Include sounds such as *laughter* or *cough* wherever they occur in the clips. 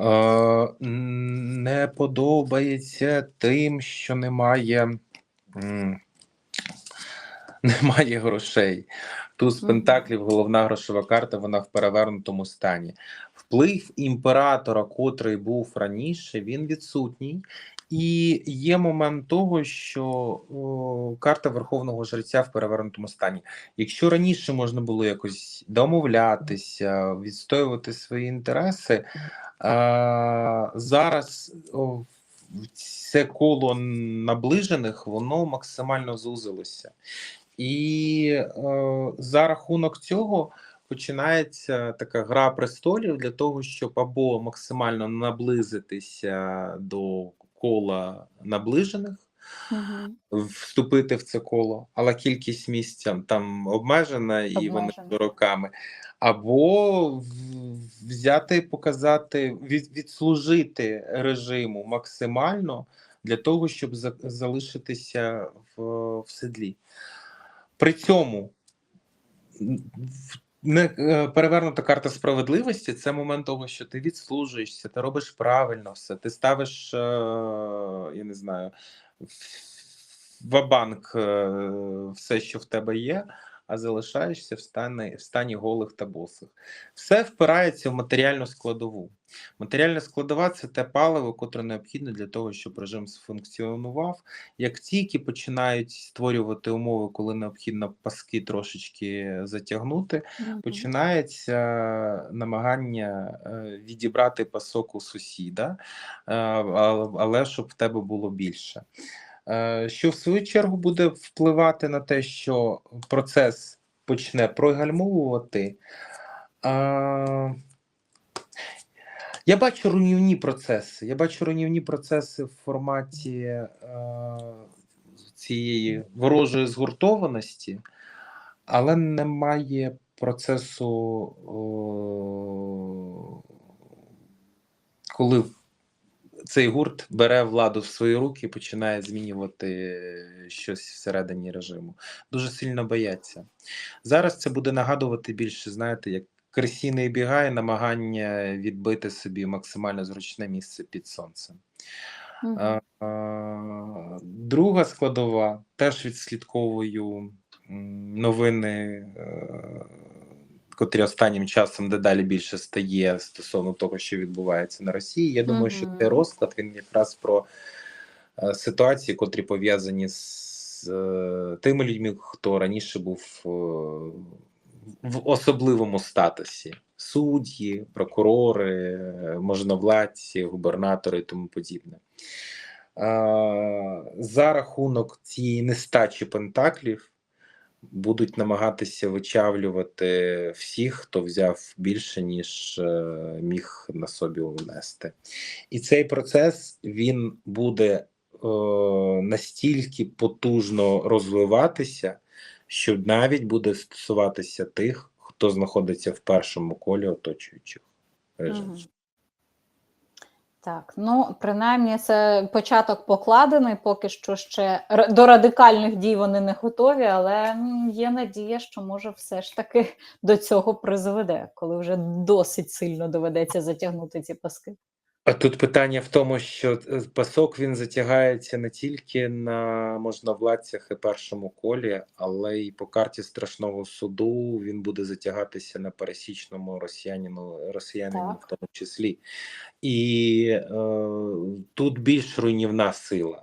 Не подобається тим, що немає, *laughs* немає грошей. Туз. Пентаклів, головна грошова карта, вона в перевернутому стані. Вплив імператора, котрий був раніше, він відсутній. І є момент того, що о, карта Верховного Жреця в перевернутому стані. Якщо раніше можна було якось домовлятися, відстоювати свої інтереси, а, зараз о, це коло наближених, воно максимально зузилося. І е, за рахунок цього починається така гра престолів для того, щоб або максимально наблизитися до кола наближених, Мгм. вступити в це коло, але кількість місць там- обмежена і вони Обмежена. роками. Або взяти, показати, від, відслужити режиму максимально для того, щоб за, залишитися в, в седлі. При цьому не е, перевернута карта справедливості це момент того, що ти відслужуєшся, ти робиш правильно все, ти ставиш, е, я не знаю, в банк все, що в тебе є, а залишаєшся в стані, в стані голих та босих. Все впирається в матеріальну складову. Матеріальна складова це те паливо, котре необхідне для того, щоб режим сфункціонував. Як тільки починають створювати умови, коли необхідно паски трошечки затягнути, Мгм. починається намагання е, відібрати пасок у сусіда, е, але щоб в тебе було більше. Е, Що в свою чергу буде впливати на те, що процес почне прогальмовувати. Е, Я бачу руйнівні процеси. Я бачу руйнівні процеси в форматі е, цієї ворожої згуртованості, але немає процесу, коли цей гурт бере владу в свої руки і починає змінювати щось всередині режиму. Дуже сильно бояться. Зараз це буде нагадувати більше, знаєте, як кресійний бігає, намагання відбити собі максимально зручне місце під сонцем. Друга складова теж відслідковую новини, е, котрі останнім часом дедалі більше стає стосовно того, що відбувається на Росії. Я думаю, що цей розклад він якраз про е, ситуації, котрі пов'язані з е, тими людьми, хто раніше був е, в особливому статусі: судді, прокурори, е, можновладці, губернатори і тому подібне. Е, За рахунок цієї нестачі пентаклів будуть намагатися вичавлювати всіх, хто взяв більше, ніж е, міг на собі унести. І цей процес він буде е, настільки потужно розвиватися, що навіть буде стосуватися тих, хто знаходиться в першому колі оточуючих режимів. Так, ну принаймні це початок покладений, поки що ще до радикальних дій вони не готові, але є надія, що може все ж таки до цього призведе, коли вже досить сильно доведеться затягнути ці паски. А тут питання в тому, що е, пасок він затягається не тільки на можновладцях і першому колі, але й по карті страшного суду він буде затягатися на пересічному росіянину, росіянині Так. в тому числі. І е, тут більш руйнівна сила.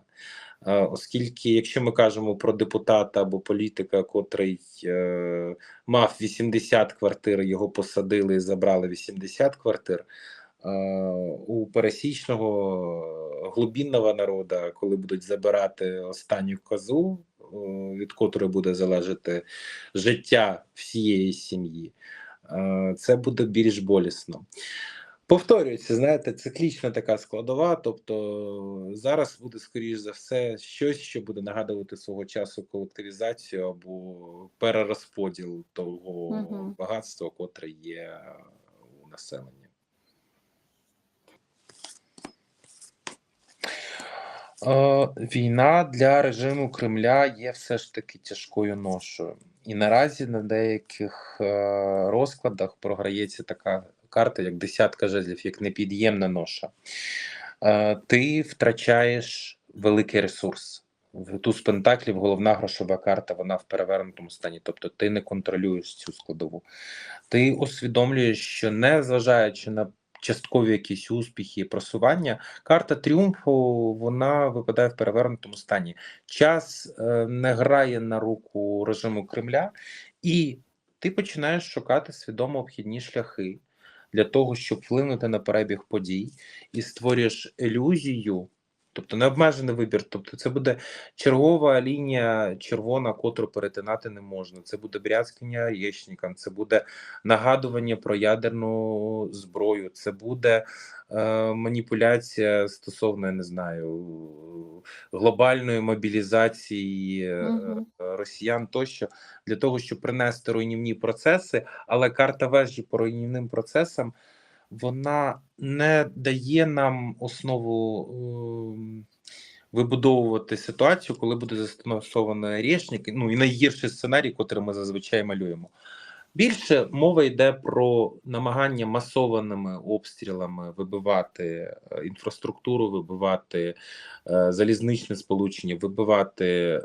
Е, Оскільки, якщо ми кажемо про депутата або політика, котрий е, мав 80 квартир, його посадили і забрали 80 квартир. Е, У пересічного глубінного народу, коли будуть забирати останню козу, е, від котрої буде залежати життя всієї сім'ї, е, це буде більш болісно. Повторюється, знаєте, циклічна така складова. Тобто зараз буде, скоріш за все, щось, що буде нагадувати свого часу колективізацію або перерозподіл того Мгм. багатства, котре є у населення. Е, Війна для режиму Кремля є все ж таки тяжкою ношою. І наразі на деяких е, розкладах програється така карта як десятка жезлів, як непід'ємна ноша. Е, ти втрачаєш великий ресурс. В туз пентаклів головна грошова карта, вона в перевернутому стані. Тобто ти не контролюєш цю складову. Ти усвідомлюєш, що не зважаючи на часткові якісь успіхи просування, карта тріумфу вона випадає в перевернутому стані. Час е, не грає на руку режиму Кремля, і ти починаєш шукати свідомо обхідні шляхи для того, щоб вплинути на перебіг подій, і створюєш ілюзію, тобто необмежений вибір. Тобто, це буде чергова лінія червона, котру перетинати не можна. Це буде брязкання яєчникам, це буде нагадування про ядерну зброю, це буде е, маніпуляція стосовно я не знаю глобальної мобілізації Мгм. росіян тощо для того, щоб принести руйнівні процеси, але карта вежі по руйнівним процесам вона не дає нам основу ем, вибудовувати ситуацію, коли буде застосований рішник, ну і найгірший сценарій, котрий ми зазвичай малюємо. Більше мова йде про намагання масованими обстрілами вибивати е, інфраструктуру, вибивати е, залізничне сполучення, вибивати е,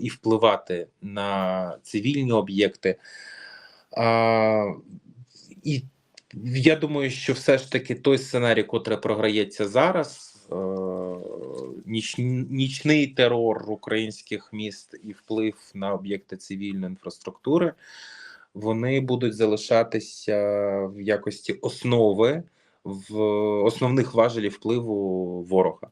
і впливати на цивільні об'єкти. А, і я думаю, що все ж таки той сценарій, котрий програється зараз, е, ніч, нічний терор українських міст і вплив на об'єкти цивільної інфраструктури, вони будуть залишатися в якості основи в основних важелів впливу ворога.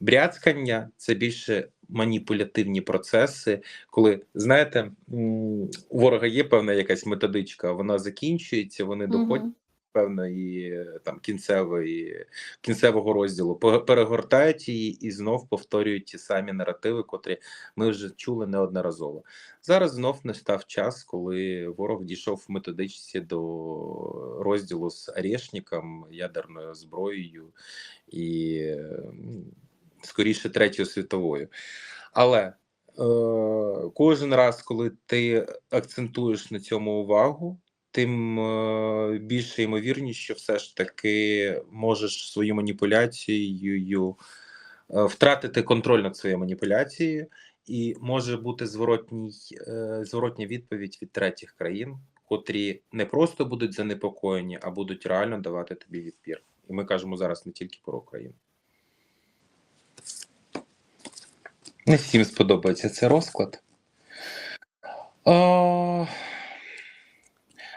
Бряцкання це більше маніпулятивні процеси, коли знаєте, у ворога є певна якась методичка, вона закінчується, вони доходять. Певної там кінцевої кінцевого розділу, перегортають її і знов повторюють ті самі наративи, котрі ми вже чули неодноразово. Зараз знов настав час, коли ворог дійшов в методичці до розділу з Орешником, ядерною зброєю і скоріше третьою світовою. Але е, кожен раз, коли ти акцентуєш на цьому увагу, тим е, більше ймовірність, що все ж таки можеш свою маніпуляцією е, втратити контроль над своєю маніпуляцією, і може бути зворотній, е, зворотня відповідь від третіх країн, котрі не просто будуть занепокоєні, а будуть реально давати тобі відпір. І ми кажемо зараз не тільки про Україну. Не всім сподобається цей розклад. О,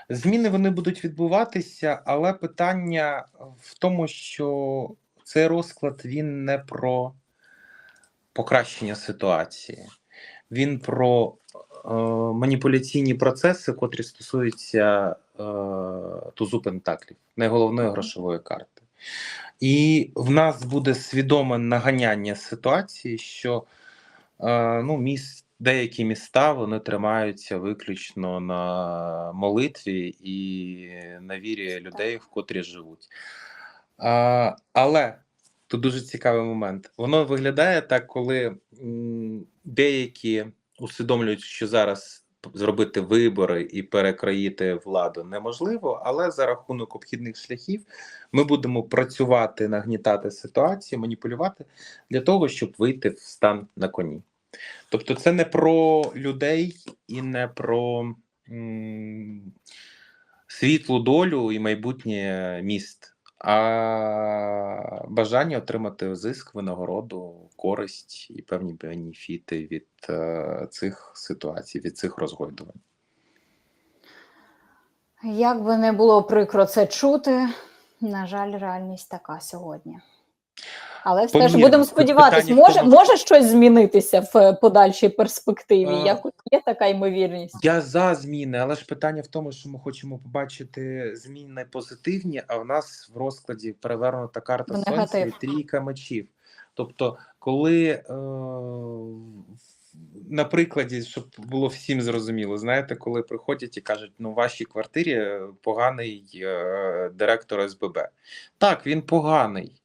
зміни вони будуть відбуватися, але питання в тому, що цей розклад він не про покращення ситуації, він про е, маніпуляційні процеси, котрі стосуються е, тузу пентаклів, найголовної грошової карти. І в нас буде свідоме наганяння ситуації, що е, ну, міст, деякі міста вони тримаються виключно на молитві і на вірі людей, в котрі живуть. А, але тут дуже цікавий момент. Воно виглядає так, коли деякі усвідомлюють, що зараз зробити вибори і перекроїти владу неможливо, але за рахунок обхідних шляхів ми будемо працювати, нагнітати ситуацію, маніпулювати для того, щоб вийти в стан на коні. Тобто, це не про людей і не про м, світлу долю і майбутнє міст, а бажання отримати зиск, винагороду, користь і певні бенефіти від е, цих ситуацій, від цих розгойдувань. Як би не було прикро це чути, на жаль, реальність така сьогодні. Але все ж будемо сподіватися, може, може щось змінитися в е, подальшій перспективі. А. Якось є така ймовірність. Я за зміни, але ж питання в тому, що ми хочемо побачити зміни позитивні, а в нас в розкладі перевернута карта сонця і трійка мечів. Тобто, коли е, на прикладі, щоб було всім зрозуміло, знаєте, коли приходять і кажуть, ну в вашій квартирі поганий е, директор СББ. Так, він поганий.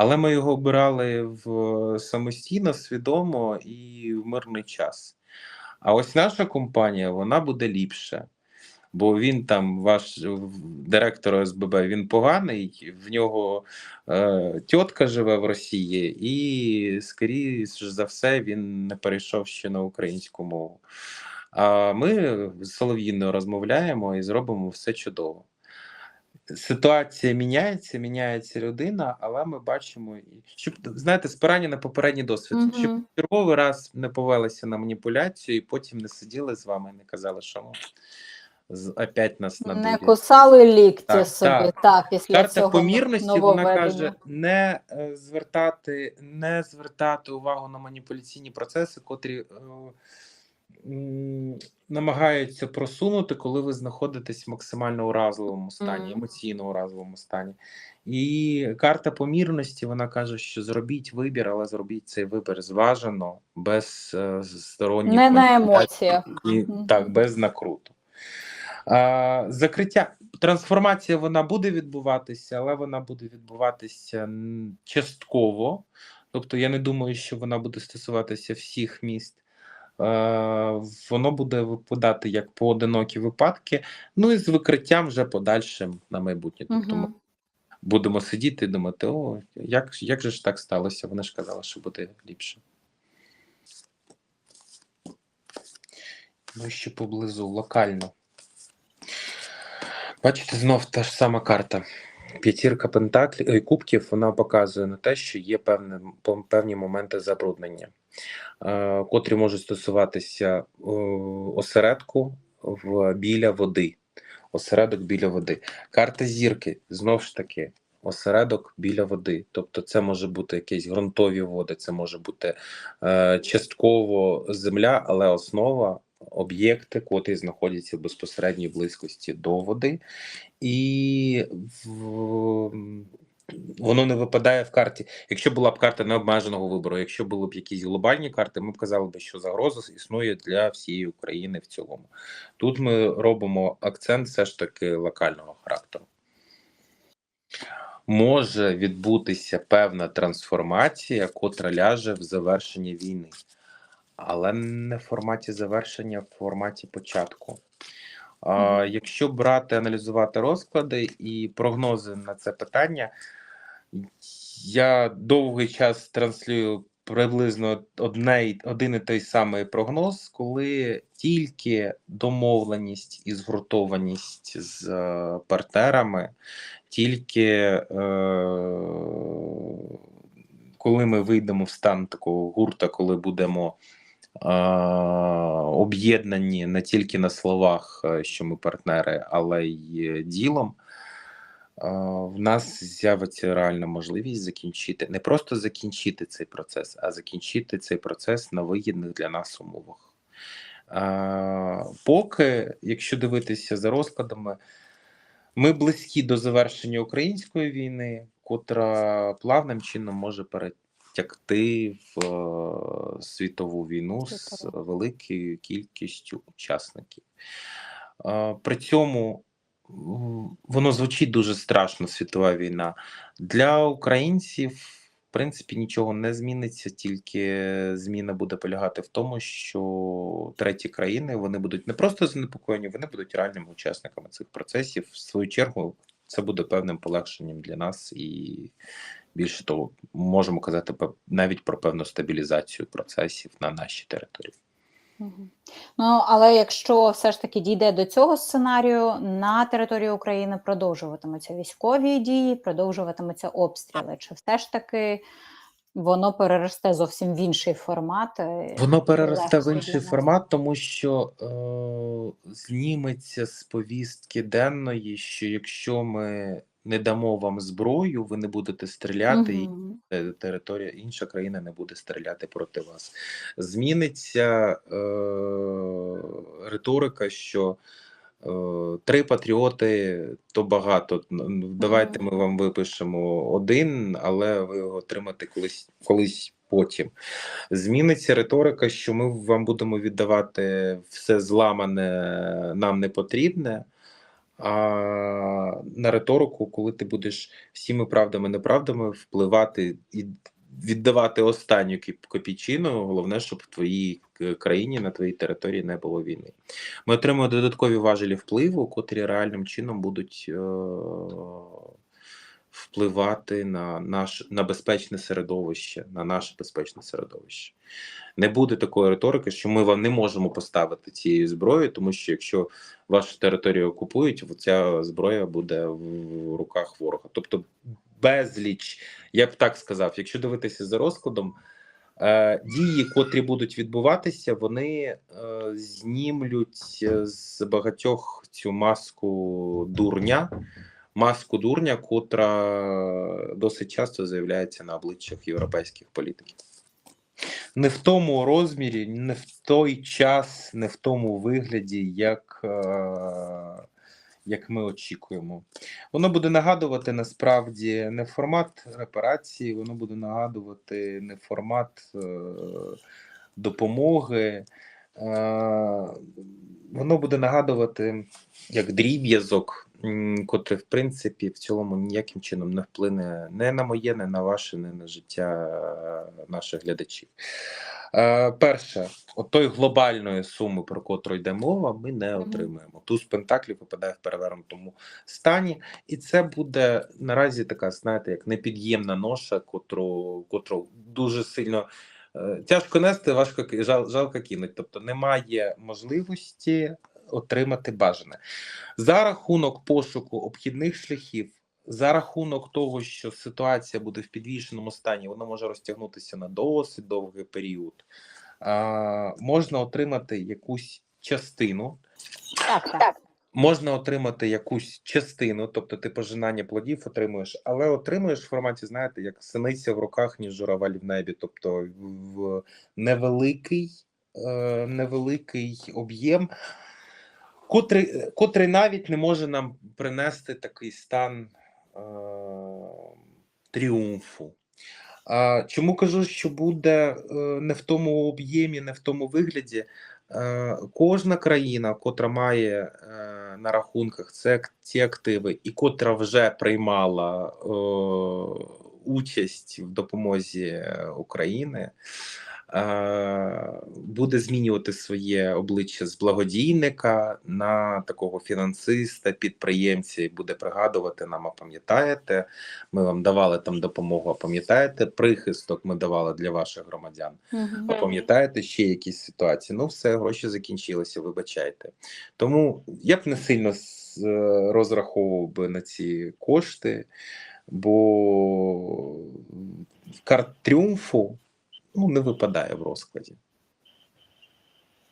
Але ми його обирали в самостійно, свідомо і в мирний час. А ось наша компанія вона буде ліпше. Бо він там, ваш директор ОСББ, він поганий, в нього е, тітка живе в Росії, і, скоріше за все, він не перейшов ще на українську мову. А ми з Солов'їною розмовляємо і зробимо все чудово. Ситуація міняється, міняється людина, але ми бачимо, щоб знаєте, спирання на попередній досвід, Мгм. щоб черговий раз не повелися на маніпуляцію, і потім не сиділи з вами і не казали, що ну, опять нас Не кусали лікті Так, собі, так. так, після Карта цього помірності вона каже не е, звертати, не звертати увагу на маніпуляційні процеси, котрі е, намагаються просунути, коли ви знаходитесь в максимально уразливому стані, Мгм. емоційно уразливому стані. І карта помірності вона каже, що зробіть вибір, але зробіть цей вибір зважено, без е, сторонніх Не на емоціях. і так, без накруту. А, закриття трансформація вона буде відбуватися, але вона буде відбуватися частково. Тобто, я не думаю, що вона буде стосуватися всіх міст. Е, воно буде випадати як поодинокі випадки, ну і з викриттям вже подальшим на майбутнє. Тобто ми будемо сидіти і думати, о, як, як же ж так сталося? Вони ж казали, що буде ліпше. Ну, ще поблизу, локально. Бачите, знов та ж сама карта. П'ятірка пентаклів кубків вона показує на те, що є певне, пом- певні моменти забруднення, е, котрі можуть стосуватися е, осередку в, біля води. Осередок біля води. Карта зірки знов ж таки. Осередок біля води, тобто це може бути якісь ґрунтові води, це може бути е, частково земля, але основа об'єкти, котрі знаходяться в безпосередній близькості до води, і в, воно не випадає в карті. Якщо була б карта необмеженого вибору, якщо були б якісь глобальні карти, ми б казали б, що загроза існує для всієї України в цілому. Тут ми робимо акцент все ж таки локального характеру. Може відбутися певна трансформація, котра ляже в завершення війни, але не в форматі завершення, в форматі початку. А, якщо брати, аналізувати розклади і прогнози на це питання, я довгий час транслюю приблизно одне, один і той самий прогноз, коли тільки домовленість і згуртованість з е, партнерами, тільки е, коли ми вийдемо в стан такого гурта, коли будемо е, об'єднані не тільки на словах, е, що ми партнери, але й ділом. В нас з'явиться реальна можливість закінчити не просто закінчити цей процес, а закінчити цей процес на вигідних для нас умовах. Поки, якщо дивитися за розкладами, ми близькі до завершення української війни, котра плавним чином може перетягти в е, світову війну з великою кількістю учасників. При цьому воно звучить дуже страшно, світова війна. Для українців, в принципі, нічого не зміниться, тільки зміна буде полягати в тому, що треті країни вони будуть не просто занепокоєні, вони будуть реальними учасниками цих процесів. В свою чергу, це буде певним полегшенням для нас, і більше того, можемо казати навіть про певну стабілізацію процесів на нашій території. Ну, але якщо все ж таки дійде до цього сценарію, на території України продовжуватимуться військові дії, продовжуватимуться обстріли. Чи все ж таки воно переросте зовсім в інший формат? е, Воно переросте в інший формат, тому що е, зніметься з повістки денної, що якщо ми не дамо вам зброю, ви не будете стріляти, і територія інша країна не буде стріляти проти вас. Зміниться е, риторика, що е, три патріоти то багато. Давайте ми вам випишемо один, але ви його отримаєте колись колись потім. Зміниться риторика, що ми вам будемо віддавати все зламане, нам не потрібне. А на риторику, коли ти будеш всіми правдами неправдами впливати і віддавати останню копійчину. Головне, щоб в твоїй країні на твоїй території не було війни. Ми отримуємо додаткові важелі впливу, котрі реальним чином будуть е- впливати на наш на безпечне середовище, на наше безпечне середовище. Не буде такої риторики, що ми вам не можемо поставити цієї зброї, тому що якщо вашу територію окупують, ця зброя буде в руках ворога. Тобто безліч, я б так сказав, якщо дивитися за розкладом, е, дії, котрі будуть відбуватися, вони е, знімлють е, з багатьох цю маску дурня, маску дурня, котра досить часто з'являється на обличчях європейських політиків. Не в тому розмірі, не в той час, не в тому вигляді, як, е, як ми очікуємо. Воно буде нагадувати насправді не формат репарації, воно буде нагадувати не формат е, допомоги. Е, воно буде нагадувати як дріб'язок, м, котрий, в принципі, в цілому ніяким чином не вплине не на моє, не на ваше, не на життя е, наших глядачів. Е, перше, от той глобальної суми, про котру йде мова, ми не отримаємо. Туз Пентаклів випадає в перевернутому стані, і це буде наразі така, знаєте, як непід'ємна ноша, котру, котру дуже сильно е, тяжко нести, важко жал, жалко кинуть. Тобто немає можливості отримати бажане за рахунок пошуку обхідних шляхів. За рахунок того, що ситуація буде в підвішеному стані, вона може розтягнутися на досить довгий період. А, можна отримати якусь частину, Так, так. можна отримати якусь частину, тобто ти пожинання плодів отримуєш, але отримуєш в форматі, знаєте, як синиця в руках, ніж журавель в небі, тобто в невеликий, е, невеликий об'єм, котрий, котрий навіть не може нам принести такий стан е, тріумфу. А, чому кажу, що буде е, не в тому об'ємі, не в тому вигляді? Е, кожна країна, котра має е, на рахунках це ці активи, і котра вже приймала е, участь в допомозі е, України, е, буде змінювати своє обличчя з благодійника на такого фінансиста, підприємця, і буде пригадувати нам, а пам'ятаєте, ми вам давали там допомогу, а пам'ятаєте, прихисток ми давали для ваших громадян. Мгм. Ви пам'ятаєте ще якісь ситуації? Ну, все, гроші закінчилися, вибачайте. Тому я б не сильно е, розраховував би на ці кошти, бо карт тріумфу ну, не випадає в розкладі.